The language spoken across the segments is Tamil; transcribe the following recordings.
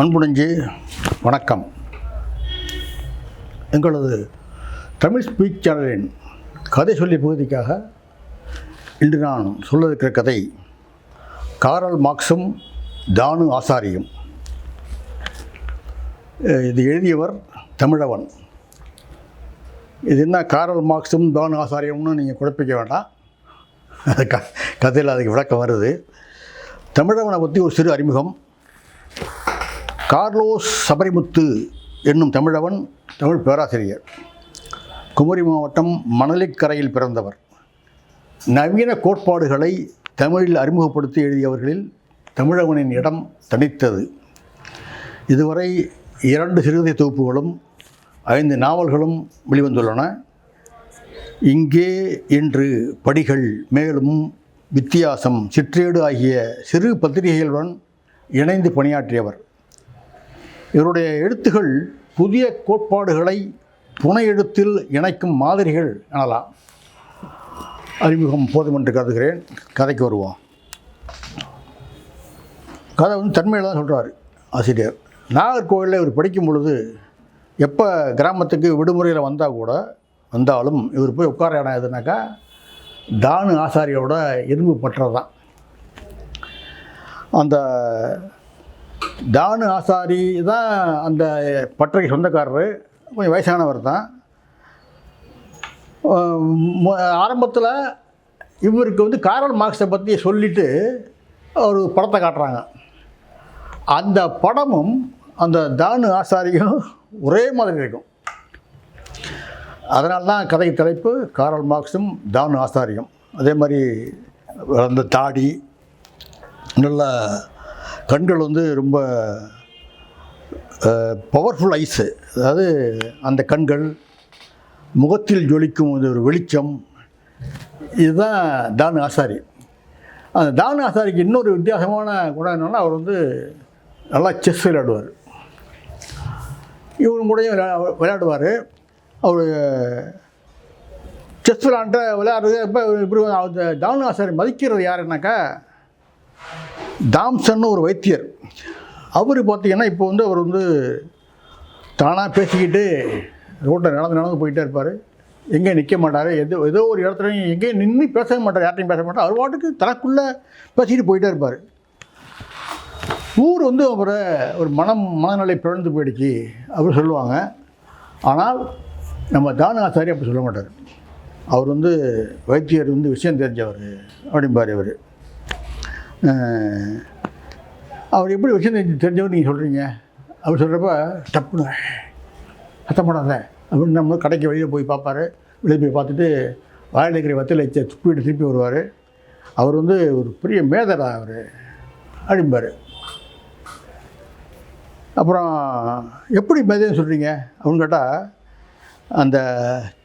அன்புடைஞ்சு வணக்கம். எங்களது தமிழ் ஸ்பீச் சேனலின் கதை சொல்லி பகுதிக்காக இன்று நான் சொல்ல இருக்கிற கதை காரல் மார்க்ஸும் தானு ஆசாரியும். இது எழுதியவர் தமிழவன். இது என்ன காரல் மார்க்ஸும் தானு ஆசாரியம்னு நீங்கள் குழப்பிக்க வேண்டாம். அது க கதையில் அதுக்கு விளக்கம் வருது. தமிழவனை பற்றி ஒரு சிறு அறிமுகம். கார்லோஸ் சபரிமுத்து என்னும் தமிழவன் தமிழ் பேராசிரியர். குமரி மாவட்டம் மணலிக்கரையில் பிறந்தவர். நவீன கோட்பாடுகளை தமிழில் அறிமுகப்படுத்தி எழுதியவர்களில் தமிழவனின் இடம் தனித்தது. இதுவரை இரண்டு சிறுகதை தொகுப்புகளும் ஐந்து நாவல்களும் வெளிவந்துள்ளன. இங்கே இன்று படிகள் மேலும் வித்தியாசம் சிற்றேடு ஆகிய சிறு பத்திரிகைகளுடன் இணைந்து பணியாற்றியவர். இவருடைய எழுத்துகள் புதிய கோட்பாடுகளை புனை எழுத்தில் இணைக்கும் மாதிரிகள் எனலாம். அறிமுகம் போதும் என்று கருதுகிறேன். கதைக்கு வருவோம். கதை வந்து தன்மையில் தான் சொல்கிறார் ஆசிரியர். நாகர்கோவிலில் இவர் படிக்கும் பொழுது எப்போ கிராமத்துக்கு விடுமுறையில் வந்தால் கூட வந்தாலும் இவர் போய் உட்கார இடம் எதுனாக்கா தானு ஆசாரியோட இரும்பு பற்றது தான் அந்த தானு ஆசாரி தான் அந்த பட்டறைக்கு சொந்தக்காரர். கொஞ்சம் வயசானவர் தான். ஆரம்பத்தில் இவருக்கு வந்து காரல் மார்க்ஸை பற்றி சொல்லிவிட்டு ஒரு படத்தை காட்டுறாங்க. அந்த படமும் அந்த தானு ஆசாரியும் ஒரே மாதிரி இருக்கும். அதனால தான் கதை தலைப்பு காரல் மார்க்ஸும் தானு ஆசாரியும். அதே மாதிரி அந்த தாடி நல்ல கண்கள் வந்து ரொம்ப பவர்ஃபுல் ஐஸு அதாவது அந்த கண்கள் முகத்தில் ஜொலிக்கும் இது ஒரு வெளிச்சம். இதுதான் தானு ஆசாரி. அந்த தானு ஆசாரிக்கு இன்னொரு வித்தியாசமான குணம் என்னென்னா அவர் வந்து நல்லா செஸ் விளையாடுவார். இவங்க கூடயும் விளையா- விளையாடுவார். அவர் செஸ் விளையாண்ட விளையாடுறது இப்போ இப்படி அந்த தானு ஆசாரி மதிக்கிறது யாருன்னாக்கா தாம்சன் ஒரு வைத்தியர். அவர் பார்த்தீங்கன்னா இப்போ வந்து அவர் வந்து தானாக பேசிக்கிட்டு ரோட்டில் நடந்து நடந்து போயிட்டே இருப்பார். எங்கேயும் நிற்க மாட்டார். எதோ ஏதோ ஒரு இடத்துலையும் எங்கேயும் நின்று பேசவே மாட்டார். யார்ட்டையும் பேச மாட்டார். அவர் வாட்டுக்கு தனக்குள்ளே பேசிக்கிட்டு போயிட்டே இருப்பார். ஊர் வந்து அவரை ஒரு மனம் மனநிலை பிறந்து போயிடுச்சு அப்படி சொல்லுவாங்க. ஆனால் நம்ம தான ஆசாரி அப்படி சொல்ல மாட்டார். அவர் வந்து வைத்தியர் வந்து விஷயம் தெரிஞ்சவர் அப்படிம்பார் அவர். அவர் எப்படி விஷயம் தெரிஞ்சு தெரிஞ்சவர் நீங்கள் சொல்கிறீங்க அவர் சொல்கிறப்ப டப்புன்னு சத்தம் போடாத அப்படின்னு நம்ம கடைக்கு வெளியில் போய் பார்ப்பாரு. வெளியே போய் பார்த்துட்டு வாயில் இருக்கிற வத்தில் வச்ச துப்பிட்டு திருப்பி வருவார். அவர் வந்து ஒரு பெரிய மேதரா அவர். அப்படிம்பார். அப்புறம் எப்படி மேதைன்னு சொல்கிறீங்க அப்படின்னு கேட்டால் அந்த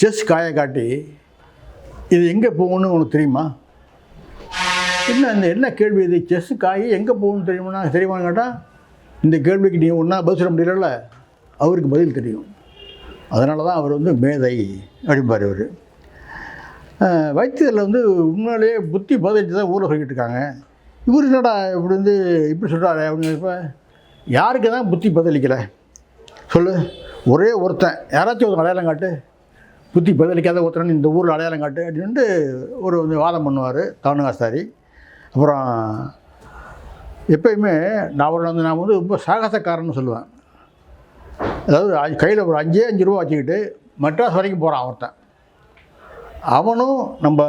செஸ் காயை காட்டி இது எங்கே போகணும்னு உனக்கு தெரியுமா? என்ன அந்த என்ன கேள்வி இது? செஸ் காய் எங்கே போகணும்னு தெரியுமா? தெரியுமான்னு கேட்டால் இந்த கேள்விக்கு நீ ஒன்றா பதில் சொல்ல முடியல அவருக்கு பதில் தெரியும். அதனால தான் அவர் வந்து மேதை அப்படிம்பார் அவர். வைத்தியரில் வந்து உண்மையிலேயே புத்தி பதினஞ்சு தான் ஊரில் சொல்லிட்டு இருக்காங்க. இவர் என்னடா இப்படி வந்து இப்படி சொல்கிறாரு அப்படின்னு இப்போ யாருக்கு தான் புத்தி பதிலிக்கலை சொல்லு. ஒரே ஒருத்தன். யாராச்சும் ஒரு அடையாளம் காட்டு. புத்தி பதிலளிக்காத ஒருத்தன் இந்த ஊரில் அடையாளம் காட்டு அப்படின்ட்டு ஒரு வந்து வாதம் பண்ணுவார் தானு அப்புறம் எப்பயுமே நான் அவர் வந்து நான் வந்து ரொம்ப சாகசக்காரன்னு சொல்லுவேன். அதாவது கையில் ஒரு அஞ்சே அஞ்சு ரூபா வச்சுக்கிட்டு மெட்ராஸ் வரைக்கும் போகிறான் அவர்கிட்ட. அவனும் நம்ம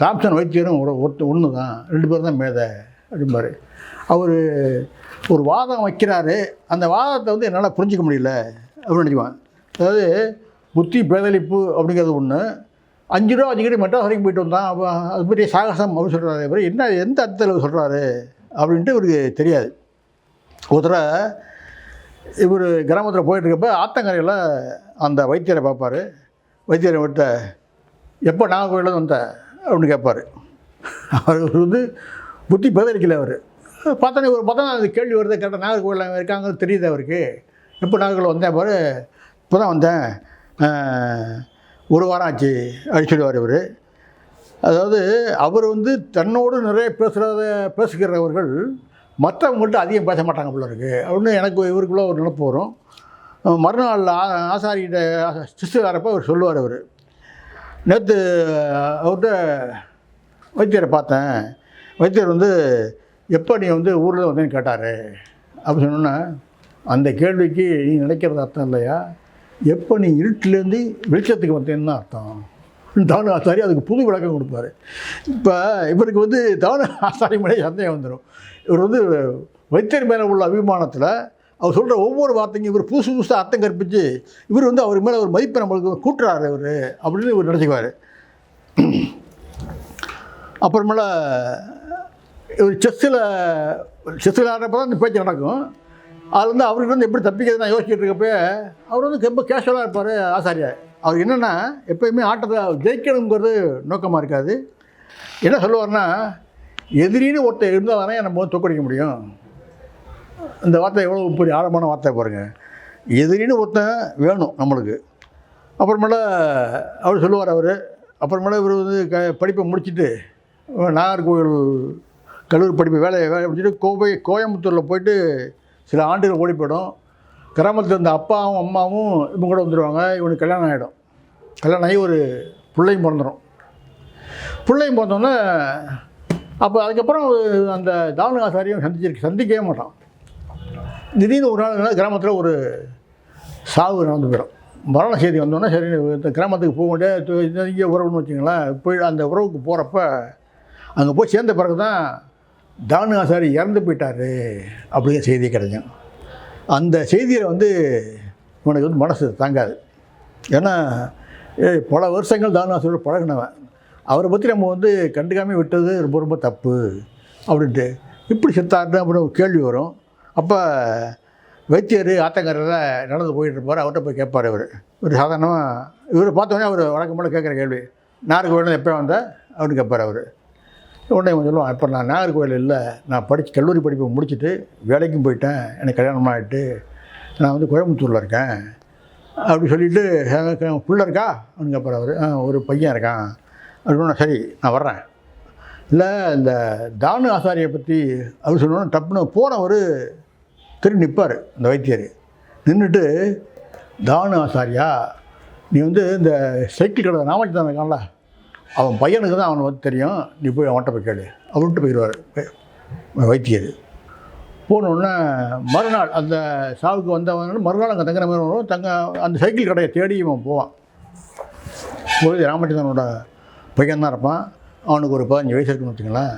தாம்சன் வைத்தியரும் ஒரு ஒருத்த ஒன்று தான். ரெண்டு பேரும் தான் மேதை அப்படிம்பாரு. அவர் ஒரு வாதம் வைக்கிறாரு. அந்த வாதத்தை வந்து என்னால் புரிஞ்சிக்க முடியல அப்படின்னு நினைக்குவான் அதாவது புத்தி பேதளிப்பு அப்படிங்கிறது ஒன்று அஞ்சு ரூபா அஞ்சு கிட்ட மெட்ராஸ் வரைக்கும் போயிட்டு வந்தான். அது பெரிய சாகசம் அப்படின்னு சொல்கிறாரு இவர் என்ன எந்த அர்த்தத்தில் சொல்கிறாரு அப்படின்ட்டு இவருக்கு தெரியாது. ஒரு தடவை இவர் கிராமத்தில் போயிட்டுருக்கப்ப ஆத்தங்கரையில் அந்த வைத்தியரை பார்ப்பார். வைத்தியரை விட்ட எப்போ நாகர்கோயிலில் வந்த? அப்படின்னு கேட்பார். அவர் வந்து புத்தி பதிலளிக்கல அவர். பார்த்தோன்னே ஒரு பார்த்தா அது கேள்வி வருது. கரெக்டாக நாகர்கோவில் இருக்காங்க தெரியுது அவருக்கு. எப்போ நாகர்கோவில் வந்தேன் பாரு. இப்போ தான் வந்தேன் ஒரு வாரம் ஆச்சு அப்படி சொல்லுவார் இவர். அதாவது அவர் வந்து தன்னோடு நிறைய பேசுகிறத பேசுகிறவர்கள் மற்றவங்கள்ட்ட அதிகம் பேச மாட்டாங்க போல இருக்குது அப்படின்னு எனக்கு இவருக்குள்ள ஒரு நினப்பு வரும். மறுநாளில் மறுநாள் ஆ- ஆசாரிகிட்ட சிஸ்டர் வரப்போ அவர் சொல்லுவார் அவர் நேற்று அவர்கிட்ட வைத்தியரை பார்த்தேன். வைத்தியர் வந்து எப்போ நீ வந்து ஊரில் வந்தேன்னு கேட்டார்? அப்படி சொன்னோன்னே அந்த கேள்விக்கு நீ நினைக்கிறது அர்த்தம் இல்லையா? எப்போ நீ இருட்டிலேருந்து வெளிச்சத்துக்கு வந்தேன்னு அர்த்தம். தானு ஆசாரி அதுக்கு புது விளக்கம் கொடுப்பாரு. இப்போ இவருக்கு வந்து தானு ஆசாரி மேலே சந்தேகம் வந்துடும் இவர் வந்து வைத்தியர் மேலே உள்ள அபிமானத்தில் அவர் சொல்கிற ஒவ்வொரு வார்த்தையும் இவர் புதுசு புதுசாக அர்த்தம் கற்பித்து இவர் வந்து அவர் மேலே ஒரு மதிப்பை நம்மளுக்கு கூட்டுறாரு இவர் அப்படின்னு இவர் நினச்சிக்குவார். அப்புறமேல இவர் செஸ்ஸில் செஸ்ஸில் ஆடுறப்ப தான் இந்த பேச்சு நடக்கும். அதில் வந்து அவருக்கு வந்து எப்படி தப்பிக்கிறது நான் யோசிச்சுட்டு இருக்கப்ப அவர் வந்து ரொம்ப கேஷுவலாக இருப்பார் ஆசாரியார் அவர் என்னென்னா எப்பயுமே ஆட்டத்தை ஜெயிக்கணுங்கிறது நோக்கமாக இருக்காது. என்ன சொல்லுவார்னா எதிரின்னு ஒருத்தர் இருந்தால் தானே நம்ம வந்து தோக்கடிக்க முடியும். இந்த வார்த்தை எவ்வளோ பெரிய ஆழமான வார்த்தை பாருங்கள் எதிரின்னு ஒருத்தன் வேணும் நம்மளுக்கு. அப்புறமேல அவர் சொல்லுவார் அவர். அப்புறமேல இவர் வந்து க படிப்பை முடிச்சுட்டு நாகர்கோவில் கல்லூரி படிப்பு வேலையை வேலை முடிச்சுட்டு கோவை கோயம்புத்தூரில் போயிட்டு சில ஆண்டுகள் ஓடி போயிடும் கிராமத்தில் இருந்த அப்பாவும் அம்மாவும் இவங்க கூட வந்துடுவாங்க இவனுக்கு கல்யாணம் ஆகிடும் கல்யாணம் ஆகி ஒரு பிள்ளையும் பிறந்துடும் பிள்ளையும் பிறந்தோன்னே அப்போ அதுக்கப்புறம் அந்த தாவண ஆசாரியும் சந்திச்சிருக்கு சந்திக்கவே மாட்டான். திடீர்னு ஒரு நாள் கிராமத்தில் ஒரு சாவு நடந்து போயிடும். மரண செய்தி வந்தோடனே சரி இந்த கிராமத்துக்கு போக வேண்டிய இங்கே உறவுன்னு வச்சுங்களேன் போய் அந்த உறவுக்கு போகிறப்ப அங்கே போய் சேர்ந்த பிறகு தான் தானு ஆசாரி இறந்து போயிட்டாரு அப்படிங்கிற செய்தி கிடைக்கும் அந்த செய்தியில் வந்து உனக்கு வந்து மனசு தாங்காது. ஏன்னா ஏய், பல வருஷங்கள் தானு ஆசாரியோட பழகினவன். அவரை பற்றி நம்ம வந்து கண்டுக்காமல் விட்டது ரொம்ப ரொம்ப தப்பு அப்படின்ட்டு. இப்படி செத்தாருன்னு அப்படின்னு ஒரு கேள்வி வரும். அப்போ வைத்தியர் ஆத்தங்கரில் நடந்து போயிட்டு இருப்பார். அவர்கிட்ட போய் கேட்பார் இவர். இவர் சாதாரணமாக இவரை பார்த்தோன்னே அவர் வழக்கம் கேட்குற கேள்வி. நாகர்கோவில் எப்போ வந்த? அப்படின்னு கேட்பார் அவர். உடனே இவன் சொல்லுவான் இப்போ நான் நாகர்கோவில் இல்லை. நான் படித்து கல்லூரி படிப்பை முடிச்சுட்டு வேலைக்கும் போயிட்டேன். எனக்கு கல்யாணம் ஆகிட்டு நான் வந்து கோயம்புத்தூரில் இருக்கேன். அப்படி சொல்லிவிட்டு பிள்ளை இருக்கா? அப்படின்னு கேட்பார் அவர். "ஆ, ஒரு பையன் இருக்கான். அப்படின்னு சரி நான் வர்றேன். இல்லை இந்த தானு ஆசாரியை பற்றி அவர் சொல்லணும் டப்புன்னு போனவர் திரும்பி நிற்பார் இந்த வைத்தியர். நின்றுட்டு தானு ஆசாரியா? நீ வந்து இந்த சைக்கிள் கடை நாமக்கல் தான் இருக்கான்ல? அவன் பையனுக்கு தான் அவனை வந்து தெரியும் நீ போய் அவன்கிட்ட போய் கேளு. அவர்கிட்ட போயிடுவார் வைத்தியர். போனோடனே மறுநாள் அந்த சாவுக்கு வந்தவன் மறுநாள் அங்கே தங்குற மாதிரி வரும். தங்க அந்த சைக்கிள் கடையை தேடி இவன் போவான். போய் ராமச்சந்திரனோட பையன் தான் இருப்பான். அவனுக்கு ஒரு பதினஞ்சு வயசு இருக்குன்னு வச்சுங்களேன்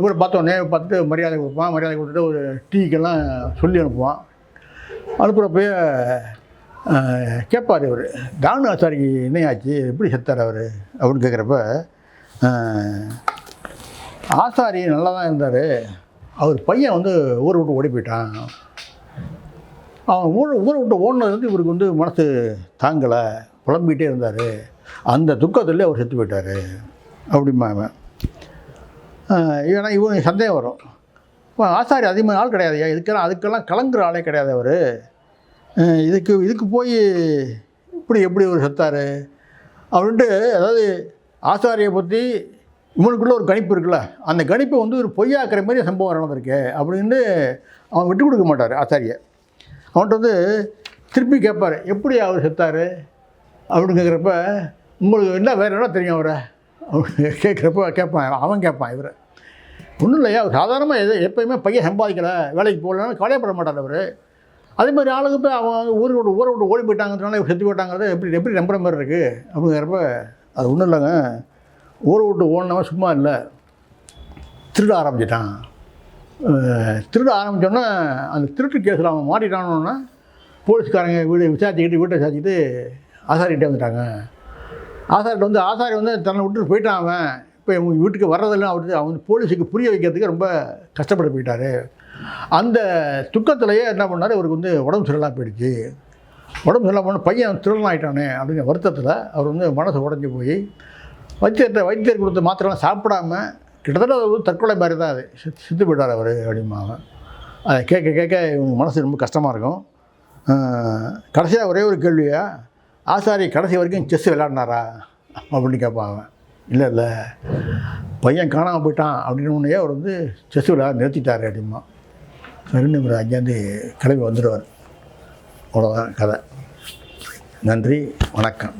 இவரை பார்த்தோன்னே பார்த்துட்டு மரியாதை கொடுப்பான். மரியாதை கொடுத்துட்டு ஒரு டீக்கெல்லாம் சொல்லி அனுப்புவான். அனுப்புகிறப்பயே கேட்பார் இவர் தானு ஆசாரிக்கு என்னையாச்சு எப்படி செத்தார் அவர்? அப்படின்னு கேட்குறப்ப ஆசாரி நல்லா தான் இருந்தார். அவர் பையன் வந்து ஊரை விட்டு ஓடி போயிட்டான். அவன் ஊரை ஊரை விட்டு ஓடினது வந்து இவருக்கு வந்து மனசு தாங்கலை. புலம்பிகிட்டே இருந்தார். அந்த துக்கத்திலே அவர் செத்து போயிட்டார். அப்படிமா அவன். ஆஹ் ஏன்னா சந்தேகம் வரும். இப்போ ஆசாரி அதிகமாக ஆள் கிடையாதுயா இதுக்கெல்லாம் அதுக்கெல்லாம் கலங்குற ஆளே கிடையாது அவர். இதுக்கு இதுக்கு போய் இப்படி எப்படி ஒரு செத்தார். அப்படின்ட்டு அதாவது ஆசாரியை பற்றி இவனுக்குள்ளே ஒரு கணிப்பு இருக்குல்ல அந்த கணிப்பை வந்து ஒரு பொய்யாக்குற மாதிரி சம்பவம் நடந்திருக்கு அப்படின்னு அவன் விட்டு கொடுக்க மாட்டார் ஆசாரியை அவன்கிட்ட வந்து திருப்பி கேட்பார் எப்படி அவர் செத்தார்? அப்படின்னு கேட்குறப்ப உங்களுக்கு என்ன வேறு என்ன தெரியும் அவரை? அப்படின்னு கேட்குறப்ப கேட்பான் அவன் கேட்பான் இவரை. ஒன்றும் இல்லையா அவர் சாதாரணமாக எது எப்பயுமே பையன் சம்பாதிக்கலை வேலைக்கு போகலன்னு கவலைப்பட மாட்டார் அவர். அதே மாதிரி ஆளுங்க போய் அவன் ஊரை விட்டு ஊரை விட்டு ஓடி போயிட்டாங்கிறதுனால செத்து போயிட்டாங்கிறது எப்படி எப்படி நம்புற மாதிரி இருக்குது அப்படிங்கிறப்ப அது ஒன்றும் இல்லைங்க. ஊரை விட்டு ஓடினவன் சும்மா இல்லை. திருட ஆரம்பிச்சிட்டான். திருட ஆரம்பித்தோன்னே அந்த திருட்டு கேஸில் அவன் மாட்டிட்டானோன்னா போலீஸ்காரங்க வீடு விசாரிச்சுக்கிட்டு வீட்டை விசாரிச்சுட்டு ஆசாரிகிட்டே வந்துட்டாங்க. ஆசாரிட்ட வந்து ஆசாரி வந்து தன்னை விட்டு போயிட்டான் அவன். இப்போ இவங்க வீட்டுக்கு வர்றதெல்லாம் அவருக்கு அவன் போலீஸுக்கு புரிய வைக்கிறதுக்கு ரொம்ப கஷ்டப்பட்டு போயிட்டாரு. அந்த துக்கத்திலேயே என்ன பண்ணார்? இவருக்கு வந்து உடம்பு சரியில்லாம போயிடுச்சு. உடம்பு சரியில்லாம போன பையன் திருடன் ஆகிட்டானே அப்படிங்கிற வருத்தத்தில் அவர் வந்து மனசு உடஞ்சி போய் வைத்தியர்கிட்ட வைத்தியர் கொடுத்த மாத்திரலாம் சாப்பிடாம கிட்டத்தட்ட ஒரு தற்கொலை மாதிரி தான் அது. சித்து போயிட்டார் அவர் அப்படிம்பாங்க அதை கேட்க கேட்க இவங்க மனசு ரொம்ப கஷ்டமாக இருக்கும். கடைசியாக ஒரே ஒரு கேள்வியா? ஆசாரி கடைசி வரைக்கும் செஸ் விளையாடினாரா? அப்படின்னு கேட்பான் அவன். இல்லை இல்லை. பையன் காணாமல் போயிட்டான் அப்படின்னு உடனே அவர் வந்து செஸ் விளையாட நிறுத்திட்டார் அப்படிமா. சரின்னு இவர் அங்கேருந்து கிளம்பி வந்துடுவார். அவ்வளோதான் கதை. நன்றி வணக்கம்.